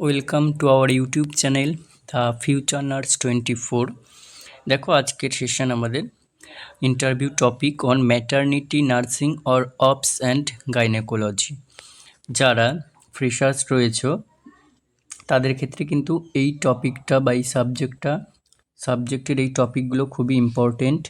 Welcome to our YouTube channel the future nurse twenty four দেখো, আজকের session আমাদের interview topic on maternity nursing or ops and gynaecology যারা freshers রয়েছ, তাদের ক্ষেত্রে কিন্তু এই টপিকটা বা এই সাবজেক্টটা সাবজেক্টের এই টপিকগুলো খুবই ইম্পর্টেন্ট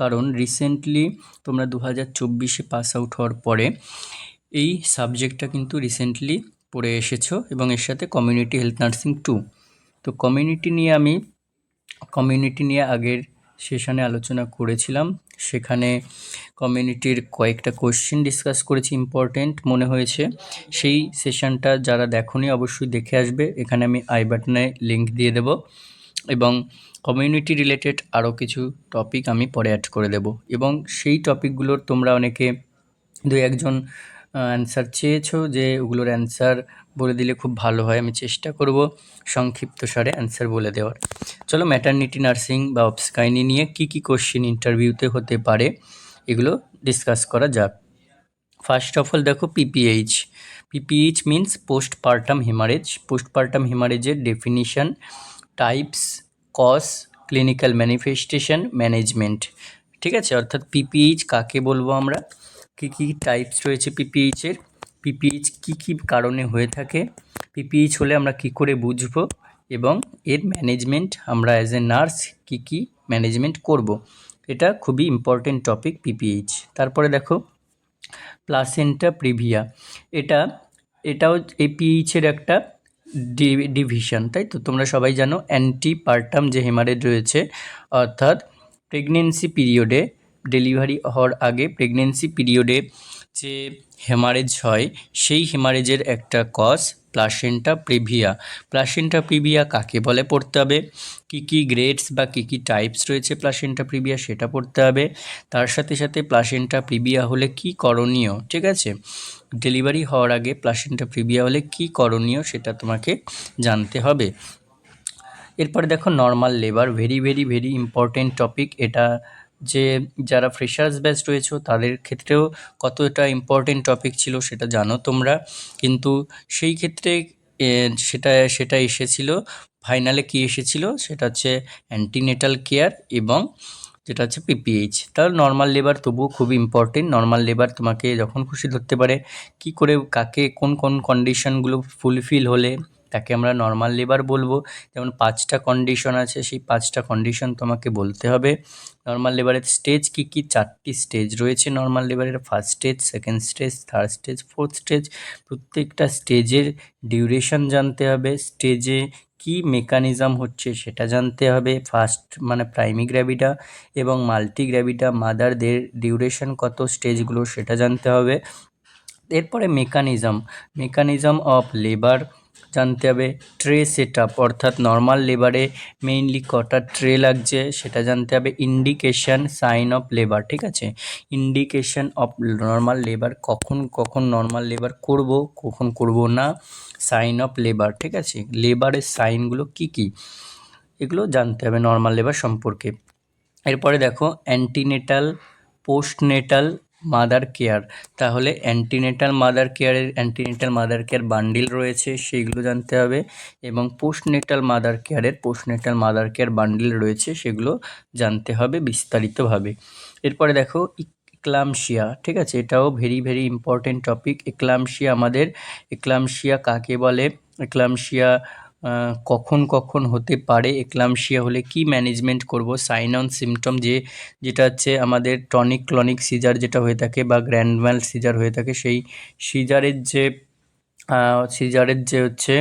কারণ রিসেন্টলি তোমরা দু হাজার চব্বিশে পাস আউট হওয়ার পরে এই সাবজেক্টটা কিন্তু রিসেন্টলি পড়ে এসেছ এবং এর সাথে কমিউনিটি হেলথ নার্সিং টু তো কমিউনিটি নিয়ে আমি কমিউনিটি নিয়ে আগের সেশানে আলোচনা করেছিলাম। সেখানে কমিউনিটির কয়েকটা কোশ্চেন ডিসকাস করেছি ইম্পর্টেন্ট মনে হয়েছে। সেই সেশনটা যারা দেখোনি অবশ্যই দেখে আসবে। এখানে আমি আই বাটনে লিঙ্ক দিয়ে দেব এবং কমিউনিটি রিলেটেড আরও কিছু টপিক আমি পরে অ্যাড করে দেব। এবং সেই টপিকগুলোর তোমরা অনেকে দু একজন অ্যান্সার চেয়েছো যে ওগুলোর অ্যান্সার বলে দিলে খুব ভালো হয়, আমি চেষ্টা করব সংক্ষিপ্ত সারে অ্যান্সার বলে দেওয়ার। চলো ম্যাটার্নিটি নার্সিং বা অপসকাইনি নিয়ে কি কি কোশ্চেন ইন্টারভিউতে হতে পারে, এগুলো ডিসকাস করা যাক। ফার্স্ট অফ অল দেখো PPH PPH means postpartum haemorrhage postpartum হিমারেজের definition types cause clinical manifestation management ঠিক আছে? অর্থাৎ পিপিএইচ কাকে বলব আমরা? কী কী টাইপস রয়েছে পিপিএইচের পিপিএইচ কী কী কারণে হয়ে থাকে? পিপিএইচ হলে আমরা কি করে বুঝব? এবং এর ম্যানেজমেন্ট আমরা অ্যাজ এ নার্স কী কী ম্যানেজমেন্ট করব? এটা খুবই ইম্পর্টেন্ট টপিক পিপিএইচ তারপরে দেখো প্লাসেন্টা প্রিভিয়া এটা, এটাও এপিএইচের একটা ডিভিশন তাই তো? তোমরা সবাই জানো অ্যান্টি পার্টাম যে হেমারেজ রয়েছে, অর্থাৎ প্রেগনেন্সি পিরিয়ডে ডেলিভারি হওয়ার আগে প্রেগনেন্সি পিরিয়ডে যে হেমারেজ হয়, সেই হেমারেজের একটা cause placenta previa placenta previa কাকে বলে পড়তে হবে? কী কী গ্রেডস বা কী কী টাইপস রয়েছে প্লাসেন্টা প্রিভিয়া সেটা পড়তে হবে। তার সাথে সাথে প্লাসেন্টা প্রিভিয়া হলে কি করণীয়, ঠিক আছে? ডেলিভারি হওয়ার আগে প্লাসেন্টা প্রিভিয়া হলে কি করণীয় সেটা তোমাকে জানতে হবে। এরপরে দেখো normal labour very very very important topic এটা যে যারা ফ্রেশার্স ব্যাচ রয়েছে, তাদের ক্ষেত্রেও কতটা ইম্পর্টেন্ট টপিক ছিল সেটা জানো তোমরা। কিন্তু সেই ক্ষেত্রে সেটা সেটা এসেছিল ফাইনালে কী এসেছিল? সেটা হচ্ছে অ্যান্টিনেটাল কেয়ার এবং যেটা হচ্ছে পিপিএইচ তাহলে নর্মাল লেবার তবুও খুব ইম্পর্টেন্ট নর্মাল লেবার তোমাকে যখন খুশি ধরতে পারে, কি করে, কাকে, কোন কোন কন্ডিশনগুলো ফুলফিল হলে তাকে আমরা নর্মাল লেবার বলব। যেমন পাঁচটা কন্ডিশন আছে, সেই পাঁচটা কন্ডিশন তোমাকে বলতে হবে। নর্মাল লেবারের স্টেজ কী কী? চারটি স্টেজ রয়েছে নর্মাল লেবারের first stage second stage third stage fourth stage প্রত্যেকটা স্টেজের ডিউরেশন জানতে হবে। স্টেজে কি মেকানিজম হচ্ছে সেটা জানতে হবে। ফার্স্ট মানে প্রাইমি গ্র্যাভিটা এবং মাল্টি গ্র্যাভিটা মাদারদের ডিউরেশন কত স্টেজগুলো সেটা জানতে হবে। এরপরে মেকানিজম মেকানিজম অফ লেবার জানতে হবে। ট্রে সেট আপ অর্থাৎ নর্মাল লেবারে মেইনলি কটা ট্রে লাগছে সেটা জানতে হবে। ইন্ডিকেশান, সাইন অফ লেবার, ঠিক আছে? ইন্ডিকেশান অফ নর্মাল লেবার, কখন কখন নর্মাল লেবার করব, কখন করব না, সাইন অফ লেবার, ঠিক আছে? লেবারের সাইনগুলো কি কি? এগুলো জানতে হবে নর্মাল লেবার সম্পর্কে। এরপরে দেখো অ্যান্টিনেটাল পোস্টনেটাল মাদার কেয়ার। তাহলে অ্যান্টিনেটাল মাদার কেয়ারের অ্যান্টিনেটাল মাদার কেয়ার বান্ডিল রয়েছে সেইগুলো জানতে হবে। এবং পোস্টনেটাল মাদার কেয়ারের পোস্টনেটাল মাদার কেয়ার বান্ডিল রয়েছে, সেগুলো জানতে হবে বিস্তারিতভাবে। এরপরে দেখো এক্লামশিয়া ঠিক আছে? এটাও very very important topic eclampsia আমাদের এক্লামশিয়া কাকে বলে? এক্লামশিয়া কখন কখন হতে পারে এক্লামশিয়া হলে কি ম্যানেজমেন্ট করব? সাইন অন সিমটম যে, যেটা হচ্ছে আমাদের টনিক ক্লনিক সিজার যেটা হয়ে থাকে বা গ্র্যান্ডম্যাল সিজার হয়ে থাকে, সেই সিজারের যে সিজারের যে হচ্ছে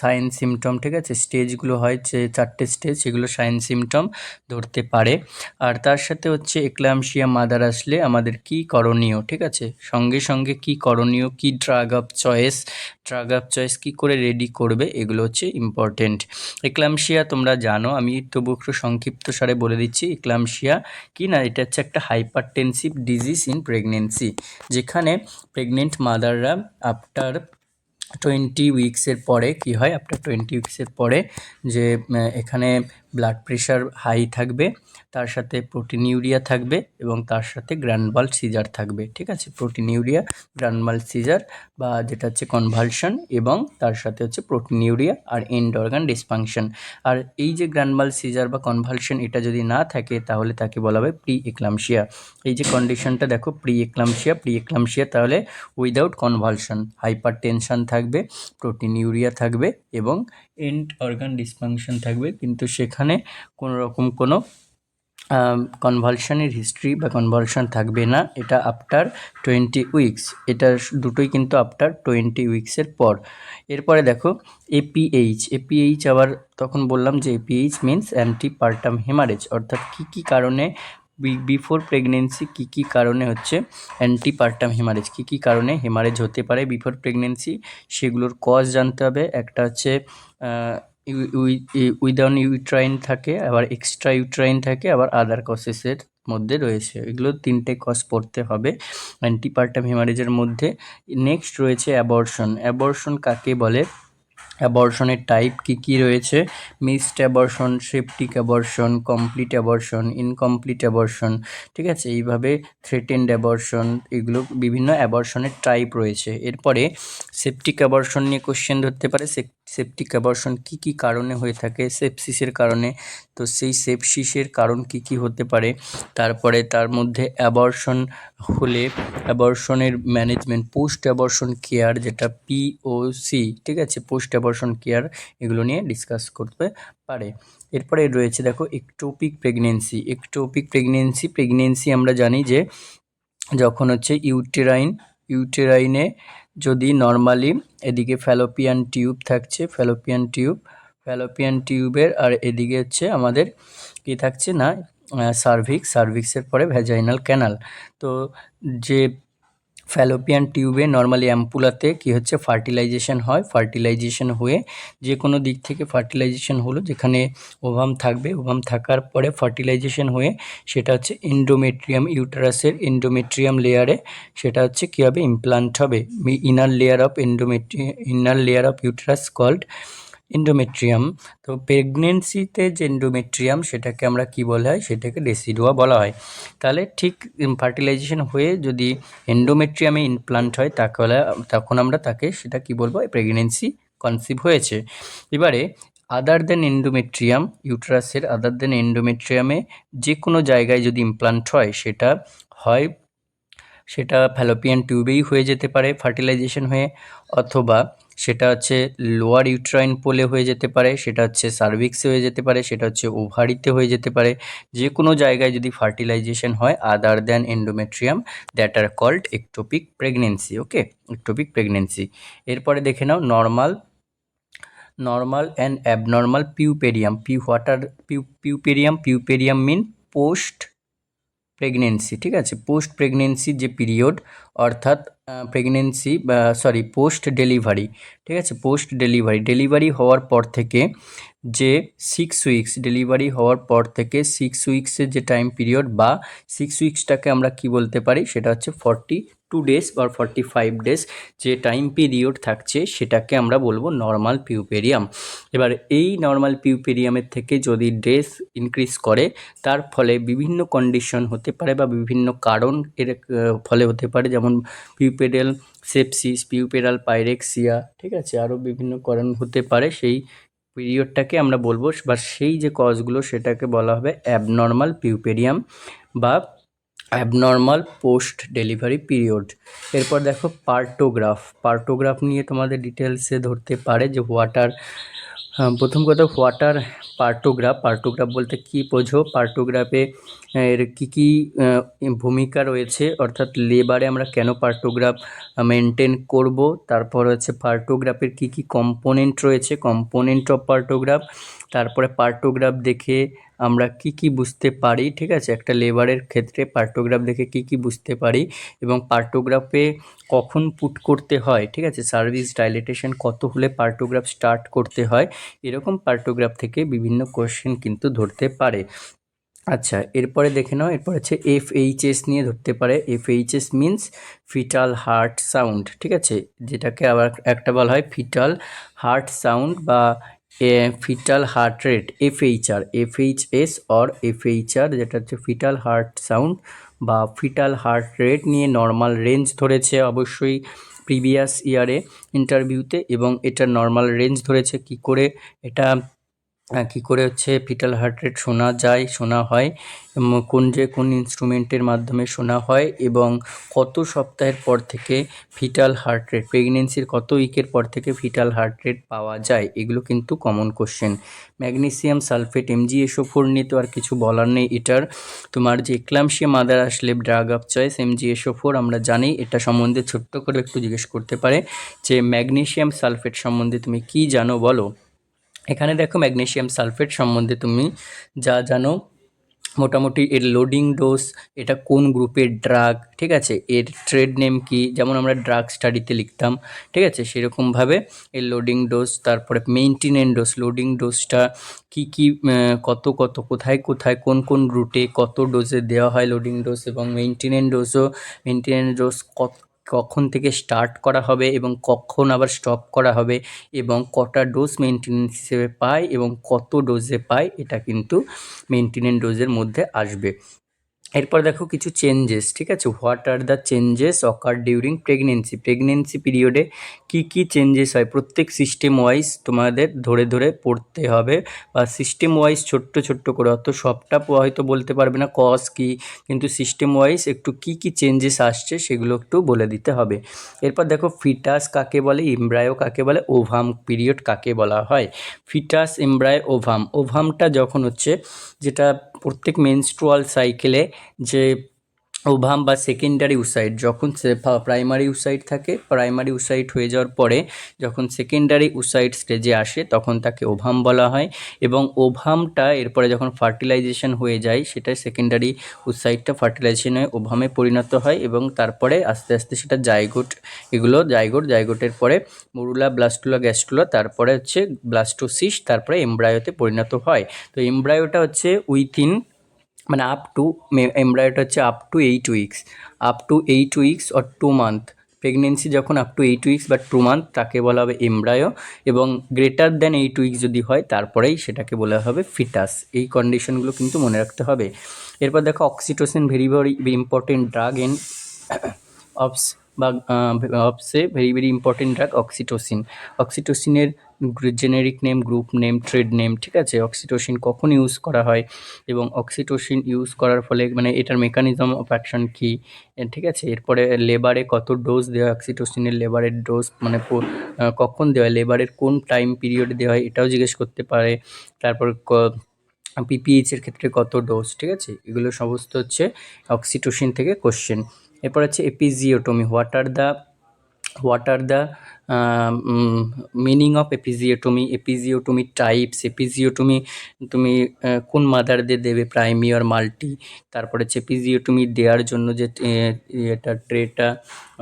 সাইন সিমটম, ঠিক আছে? স্টেজগুলো হয় যে চারটে স্টেজ, সেগুলো সাইন সিমটম ধরতে পারে। আর তার সাথে হচ্ছে এক্লামশিয়া মাদার আসলে আমাদের কি করণীয়, ঠিক আছে? সঙ্গে সঙ্গে কি করণীয়, কি drug of choice drug of choice কী করে রেডি করবে, এগুলো হচ্ছে ইম্পর্টেন্ট এক্লামশিয়া তোমরা জানো, আমি তবু একটু সংক্ষিপ্ত সারে বলে দিচ্ছি। এক্লামশিয়া কি না, এটা হচ্ছে একটা হাইপারটেনসিভ ডিজিজ ইন প্রেগনেন্সি যেখানে প্রেগনেন্ট মাদাররা আফটার টোয়েন্টি উইক্সের পরে কি হয়? আফটার টোয়েন্টি উইক্সের পরে যে এখানে ব্লাড প্রেশার হাই থাকবে, তার সাথে প্রোটিন ইউরিয়া থাকবে এবং তার সাথে গ্র্যান্ডবাল সিজার থাকবে, ঠিক আছে? প্রোটিন ইউরিয়া গ্র্যান্ডবাল সিজার বা যেটা হচ্ছে কনভালশন এবং তার সাথে হচ্ছে প্রোটিন ইউরিয়া আর এন্ড অর্গান ডিসফাংশন আর এই যে গ্র্যান্ডবাল সিজার বা কনভালশন এটা যদি না থাকে, তাহলে তাকে বলা হবে প্রি এক্লামশিয়া এই যে কন্ডিশনটা দেখো প্রি এক্লামশিয়া প্রি এক্লামশিয়া তাহলে উইদাউট কনভালশন হাইপার টেনশন থাকবে প্রোটিন ইউরিয়া থাকবে এবং এন্ড অর্গান ডিসফাংশন থাকবে, কিন্তু সেখানে কোনো রকম কোনো কনভালশনের হিস্ট্রি বা কনভালশন থাকবে না। এটা আফটার টোয়েন্টি উইকস এটা দুটোই কিন্তু আফটার টোয়েন্টি উইকসের পর। এরপরে দেখো এপিএইচ এপিএইচ আবার তখন বললাম যে এপিএইচ মিন্স অ্যান্টিপার্টাম হেমারেজ অর্থাৎ কী কী কারণে বিফোর প্রেগনেন্সি কী কী কারণে হচ্ছে? অ্যান্টিপার্টাম হেমারেজ কী কী কারণে হেমারেজ হতে পারে বিফোর প্রেগনেন্সি সেগুলোর কজ জানতে হবে। একটা হচ্ছে উইদাউন ইউট্রাইন থাকে, আবার এক্সট্রা ইউট্রাইন থাকে, আবার আদার কসেসের মধ্যে রয়েছে। এগুলো তিনটে কজ পড়তে হবে অ্যান্টিপার্টাম হেমারেজের মধ্যে। নেক্সট রয়েছে অ্যাবর্শন অ্যাবর্শন কাকে বলে? অ্যাবর্শনের টাইপ কী কী রয়েছে? Missed abortion septic abortion complete abortion incomplete abortion ঠিক আছে? এইভাবে থ্রেটেন্ড অ্যাবর্শন এগুলো বিভিন্ন অ্যাবর্শনের টাইপ রয়েছে। এরপরে সেপটিক অ্যাবর্শন নিয়ে কোশ্চেন ধরতে পারে। সেপটিক অ্যাবর্শন কী কী কারণে হয়ে থাকে সেপসিসের কারণে, তো সেই সেপসিসের কারণ কী কী হতে পারে, তারপরে তার মধ্যে অ্যাবর্শন হলে অ্যাবর্শনের ম্যানেজমেন্ট পোস্ট অ্যাবর্শন কেয়ার যেটা পিওসি ঠিক আছে? পোস্ট অ্যাবর্শন কেয়ার এগুলো নিয়ে ডিসকাস করতে পারে। এরপরে রয়েছে দেখো ectopic pregnancy ectopic pregnancy pregnancy আমরা জানি যে যখন হচ্ছে ইউটেরাইন ইউটেরাইনে যদি নর্মালি এদিকে ফ্যালোপিয়ান টিউব থাকছে ফ্যালোপিয়ান টিউব ফ্যালোপিয়ান টিউবের আর এদিকে হচ্ছে আমাদের কি থাকছে না সার্ভিক্স সার্ভিক্সের পরে ভ্যাজাইনাল ক্যানাল তো যে ফ্যালোপিয়ান টিউবে নর্মালি অ্যাম্পুলাতে কি হচ্ছে ফার্টিলাইজেশন হয়? ফার্টিলাইজেশন হয়ে যে কোনো দিক থেকে ফার্টিলাইজেশন হলো, যেখানে ওভাম থাকবে। ওভাম থাকার পরে ফার্টিলাইজেশন হয়ে সেটা হচ্ছে এন্ডোমেট্রিয়াম ইউটারাসের এন্ডোমেট্রিয়াম লেয়ারে সেটা হচ্ছে কী হবে? ইমপ্লান্ট হবে। Inner layer of endometrium inner layer of uterus called endometrium তো প্রেগনেন্সিতে যে এন্ডোমেট্রিয়াম সেটাকে আমরা কি বলা হয়? সেটাকে ডেসিডুয়া বলা হয়। তাহলে ঠিক ফার্টিলাইজেশন হয়ে যদি এন্ডোমেট্রিয়ামে ইমপ্লান্ট হয়, তাহলে, তখন আমরা তাকে সেটা কি বলব? প্রেগনেন্সি কনসিভ হয়েছে। এবারে আদার দেন এন্ডোমেট্রিয়াম ইউট্রাসের আদার দেন এন্ডোমেট্রিয়ামে যে কোনো জায়গায় যদি ইমপ্লান্ট হয়, সেটা হয় সেটা ফ্যালোপিয়ান টিউবেই হয়ে যেতে পারে ফার্টিলাইজেশন হয়ে, অথবা সেটা হচ্ছে লোয়ার ইউট্রাইন পোলে হয়ে যেতে পারে, সেটা হচ্ছে সার্ভিক্সে হয়ে যেতে পারে, সেটা হচ্ছে ওভারিতে হয়ে যেতে পারে। যে কোনো জায়গায় যদি ফার্টিলাইজেশন হয় other than endometrium that are called ectopic pregnancy okay ectopic pregnancy এরপরে দেখে নাও normal normal and abnormal puerperium Piu what are Piu puerperium puerperium mean post pregnancy ঠিক আছে? পোস্ট প্রেগনেন্সি যে পিরিয়ড অর্থাৎ প্রেগনেন্সি বা সরি পোস্ট ডেলিভারি ঠিক আছে? পোস্ট ডেলিভারি ডেলিভারি হওয়ার পর থেকে যে সিক্স উইকস ডেলিভারি হওয়ার পর থেকে সিক্স উইক্সের যে টাইম পিরিয়ড বা সিক্স উইক্সটাকে আমরা কি বলতে পারি? সেটা হচ্ছে ফর্টি টু ডেজ বা ফর্টি ফাইভ ডেজ যে টাইম পিরিয়ড থাকছে সেটাকে আমরা বলব নর্মাল পিউপেরিয়াম এবার এই নর্মাল পিউপেরিয়ামের থেকে যদি ডেস ইনক্রিজ করে, তার ফলে বিভিন্ন কন্ডিশন হতে পারে বা বিভিন্ন কারণ এর ফলে হতে পারে, যেমন পিউপেডাল সেপসিস পিউপেরাল পাইরেক্সিয়া ঠিক আছে? আরও বিভিন্ন কারণ হতে পারে, সেই পিরিয়ডটাকে আমরা বলব। বা সেই যে কজগুলো সেটাকে বলা হবে অ্যাবনর্মাল পিউপেরিয়াম বা অ্যাবনর্মাল পোস্ট ডেলিভারি পিরিয়ড এরপর দেখো পার্টোগ্রাফ পার্টোগ্রাফ নিয়ে তোমাদের ডিটেলসে ধরতে পারে যে হোয়াটার প্রথম কথা হোয়াটার পার্টোগ্রাফ পার্টোগ্রাফ বলতে কী বোঝো? পার্টোগ্রাফে এর কী কী ভূমিকা রয়েছে? অর্থাৎ লেবারে আমরা কেন পার্টোগ্রাফ মেনটেন করব? তারপর হচ্ছে পার্টোগ্রাফের কী কী কম্পোনেন্ট রয়েছে? কম্পোনেন্ট অফ পার্টোগ্রাফ তারপরে পার্টোগ্রাফ দেখে আমরা কি কি বুঝতে পারি, ঠিক আছে? একটা লেবারের ক্ষেত্রে পার্টোগ্রাফ দেখে কি কি বুঝতে পারি এবং পার্টোগ্রাফে কখন পুট করতে হয়, ঠিক আছে? সার্ভিস ডাইলেটেশন কত হলে পার্টোগ্রাফ স্টার্ট করতে হয়, এরকম পার্টোগ্রাফ থেকে বিভিন্ন কোয়েশ্চেন কিন্তু ধরতে পারে। আচ্ছা এরপরে দেখে নাও, এরপর হচ্ছে এফ এইচএস নিয়ে ধরতে পারে। F HS means fetal heart sound ঠিক আছে? যেটাকে আবার একটা বলা হয় ফিটাল হার্ট সাউন্ড বা fetal heart rate FHR FHS or FHR যেটা হচ্ছে ফিটাল হার্ট সাউন্ড বা ফিটাল হার্ট রেট নিয়ে নর্মাল রেঞ্জ ধরেছে অবশ্যই প্রিভিয়াস ইয়ারে ইন্টারভিউতে এবং এটা নর্মাল রেঞ্জ ধরেছে কি করে? এটা কী করে হচ্ছে ফিটাল হার্ট রেট শোনা যায়, শোনা হয় কোন যে কোন ইনস্ট্রুমেন্টের মাধ্যমে শোনা হয় এবং কত সপ্তাহের পর থেকে ফিটাল হার্ট রেট প্রেগনেন্সির কত উইকের পর থেকে ফিটাল হার্ট রেট পাওয়া যায়, এগুলো কিন্তু common question magnesium sulphate MgSO four নিয়ে তো আর কিছু বলার নেই এটার। তোমার যে এক্লামশিয়া মাদার আসলে drug of choice MgSO four আমরা জানি, এটা সম্বন্ধে ছোট্ট করে একটু জিজ্ঞেস করতে পারে যে ম্যাগনেসিয়াম সালফেট সম্বন্ধে তুমি কি জানো বলো? এখানে দেখো ম্যাগনেশিয়াম সালফেট সম্বন্ধে তুমি যা জানো, মোটামুটি এর লোডিং ডোজ এটা কোন গ্রুপের ড্রাগ ঠিক আছে? এর ট্রেড নেম কি? যেমন আমরা ড্রাগ স্টাডিতে লিখতাম, ঠিক আছে? সেরকমভাবে এর লোডিং ডোজ তারপরে মেনটেনেন্ট ডোজ লোডিং ডোজটা কি কি কত কত, কোথায় কোথায়, কোন কোন রুটে কত ডোজে দেওয়া হয় লোডিং ডোজ এবং মেনটেনেন্ট ডোজও মেনটেনেন্ট ডোজ কত কখন থেকে স্টার্ট করা হবে এবং কখন আবার স্টপ করা হবে এবং কটা ডোজ মেনটেনেন্স হিসেবে পায় এবং কত ডোজে পায়, এটা কিন্তু মেনটেনেন্স ডোজের মধ্যে আসবে। এরপর দেখো কিছু চেঞ্জেস ঠিক আছে? What are the changes occur during pregnancy pregnancy পিরিয়ডে কি কি চেঞ্জেস হয়? প্রত্যেক সিস্টেম ওয়াইজ তোমাদের ধরে ধরে পড়তে হবে বা সিস্টেম ওয়াইজ ছোট্ট ছোট্ট করে, অত সবটা হয়তো বলতে পারবে না কজ কি, কিন্তু সিস্টেম ওয়াইজ একটু কি কি চেঞ্জেস আসছে সেগুলো একটু বলে দিতে হবে। এরপর দেখো ফিটাস কাকে বলে? ইমব্রায়ো কাকে বলে? ওভাম পিরিয়ড কাকে বলা হয়? ফিটাস এমব্রায় ওভাম ওভামটা যখন হচ্ছে, যেটা প্রত্যেক মেনস্ট্রুয়াল সাইকেলে যে ওভাম বা সেকেন্ডারি উসাইড যখন প্রাইমারি উসাইড থাকে প্রাইমারি উসাইড হয়ে যাওয়ার পরে যখন সেকেন্ডারি উসাইড স্টেজে আসে, তখন তাকে ওভাম বলা হয় এবং ওভামটা এরপরে যখন ফার্টিলাইজেশন হয়ে যায় সেটা সেকেন্ডারি উসাইডটা ফার্টিলাইজেশন হয়ে ওভামে পরিণত হয় এবং তারপরে আস্তে আস্তে সেটা জাইগোট এগুলো জাইগোট জাইগোটের পরে মরুলা ব্লাস্টুলা গ্যাস্টুলা তারপরে হচ্ছে ব্লাস্টোসিস তারপরে এমব্রায়োতে পরিণত হয়। তো এমব্রায়োটা হচ্ছে উইথিন মানে আপ টু এমব্রয়ডারি হচ্ছে up to eight weeks up to eight weeks or two month pregnancy যখন আপ টু এইট উইক্স বা টু মান্থ তাকে বলা হবে এমব্রায়ো এবং গ্রেটার দ্যান এইট উইক্স যদি হয়, তারপরেই সেটাকে বলা হবে ফিটাস এই কন্ডিশনগুলো কিন্তু মনে রাখতে হবে। এরপর দেখো oxytocin very very important drug in ops বা অপসে very very important drug oxytocin অক্সিটোসিনের generic name group name trade name ঠিক আছে? অক্সিটোসিন কখন ইউজ করা হয়? এবং অক্সিটোসিন ইউজ করার ফলে মানে এটার মেকানিজম অফ অ্যাকশন কী? ঠিক আছে? এরপরে লেবারে কত ডোজ দেওয়া অক্সিটোসিনের লেবারের ডোজ মানে কখন দেওয়া হয়? লেবারের কোন টাইম পিরিয়ডে দেওয়া হয়? এটাও জিজ্ঞেস করতে পারে। তারপর পিপিএইচের ক্ষেত্রে কত ডোজ ঠিক আছে? এগুলো সমস্ত হচ্ছে অক্সিটোসিন থেকে কোশ্চেন এরপর হচ্ছে episiotomy what are the what are the meaning of episiotomy episiotomy types episiotomy তুমি কোন মাদারদের দেবে প্রাইমি আর মাল্টি তারপরে হচ্ছে এপিজিওটমি দেওয়ার জন্য যে এটা ট্রেটা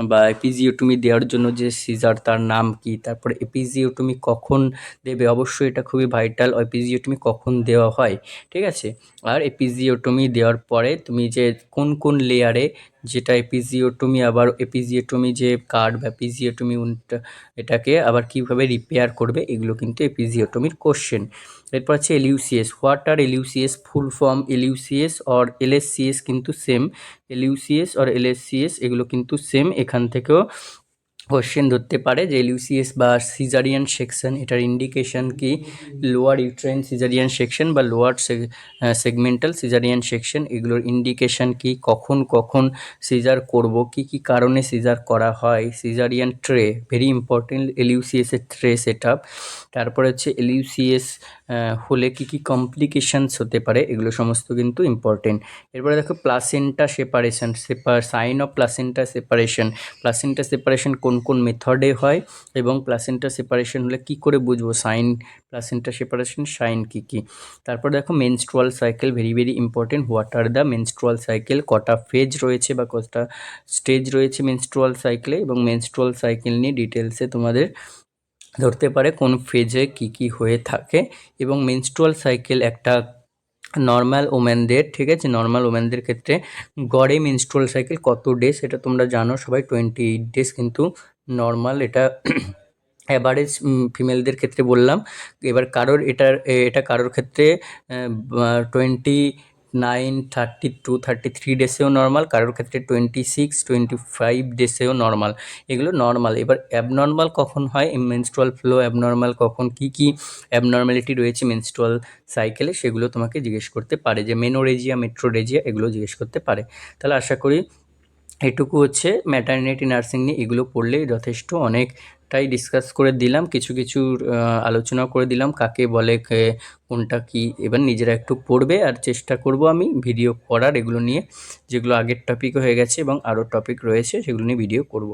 বা এপিজিওটমি দেওয়ার জন্য যে সিজার তার নাম কি? তারপরে এপিজিওটমি কখন দেবে? অবশ্যই এটা খুবই ভাইটাল এপিজিওটমি কখন দেওয়া হয়? ঠিক আছে? আর এপিজিওটমি দেওয়ার পরে তুমি যে কোন কোন লেয়ারে যেটা এপিজিওটমি আবার এপিজিওটমি যে কার্ড বা এপিজিওটমি এটাকে আবার কীভাবে রিপেয়ার করবে, এগুলো কিন্তু এপিজিওটমির কোশ্চেন এরপর আছে LUCS what are LUCS full form LUCS or LSCS কিন্তু সেম এলইউসিএস অর এলএসসিএস এগুলো কিন্তু সেম এখান থেকেও কোশ্চেন ধরতে পারে যে এলইউসিএস বা সিজারিয়ান সেকশন এটার ইন্ডিকেশন কি? লোয়ার ইউট্রেন সিজারিয়ান সেকশন বা লোয়ার সেগমেন্টাল সিজারিয়ান সেকশন এগুলোর ইন্ডিকেশন কি? কখন কখন সিজার করব? কি কি কারণে সিজার করা হয়? Caesarean tray very important LUCS এর ট্রে সেট আপ তারপরে হচ্ছে এলইউসিএস হলে কি কি কমপ্লিকেশানস হতে পারে? এগুলো সমস্ত কিন্তু ইম্পর্টেন্ট এরপরে দেখো প্লাসেন্টা সেপারেশন সেপার sign of placenta separation placenta separation কোন কোন মেথডে হয় এবং প্লাসেন্টা সেপারেশন হলে কি করে বুঝব? সাইন প্লাসেন্টা সেপারেশন সাইন কী কী? তারপর দেখো menstrual cycle very very important what are the menstrual cycle কটা ফেজ রয়েছে বা কটা স্টেজ রয়েছে মেনস্ট্রুয়াল সাইকেলে এবং মেনস্ট্রুয়াল সাইকেল নিয়ে ডিটেলসে তোমাদের ধরতে পারে কোন ফেজে কি কি হয়ে থাকে। এবং মেনস্ট্রুয়াল সাইকেল একটা নর্মাল ওমেনদের ঠিক আছে? নর্মাল ওমেনদের ক্ষেত্রে গড়ে মেনস্ট্রুয়াল সাইকেল কত ডেজ এটা তোমরা জানো, সবাই টোয়েন্টি এইট ডেজ কিন্তু নর্মাল এটা অ্যাভারেজ ফিমেলদের ক্ষেত্রে বললাম। এবার কারোর এটার এটা কারোর ক্ষেত্রে twenty nine thirty two thirty three ডেসেও normal কারোর ক্ষেত্রে টোয়েন্টি সিক্স টোয়েন্টি ফাইভ ডেসেও নর্মাল এগুলো নর্মাল এবার অ্যাবনর্মাল কখন হয়? মেনস্ট্রুয়াল ফ্লো অ্যাবনর্মাল কখন? কী কী অ্যাবনর্মালিটি রয়েছে মেনস্ট্রুয়াল সাইকেলে সেগুলো তোমাকে জিজ্ঞেস করতে পারে। যে মেনোরেজিয়া মেট্রোরেজিয়া এগুলো জিজ্ঞেস করতে পারে। তাহলে আশা করি এটুকু হচ্ছে ম্যাটারনিটি নার্সিং নিয়ে এগুলো পড়লেই যথেষ্ট অনেকটাই ডিসকাস করে দিলাম, কিছু কিছু আলোচনা করে দিলাম, কাকে বলে কোনটা কি, এবার নিজেরা একটু পড়বে আর চেষ্টা করব আমি ভিডিও করার এগুলো নিয়ে, যেগুলো আগের টপিক হয়ে গেছে এবং আরও টপিক রয়েছে, সেগুলো নিয়ে ভিডিও করব।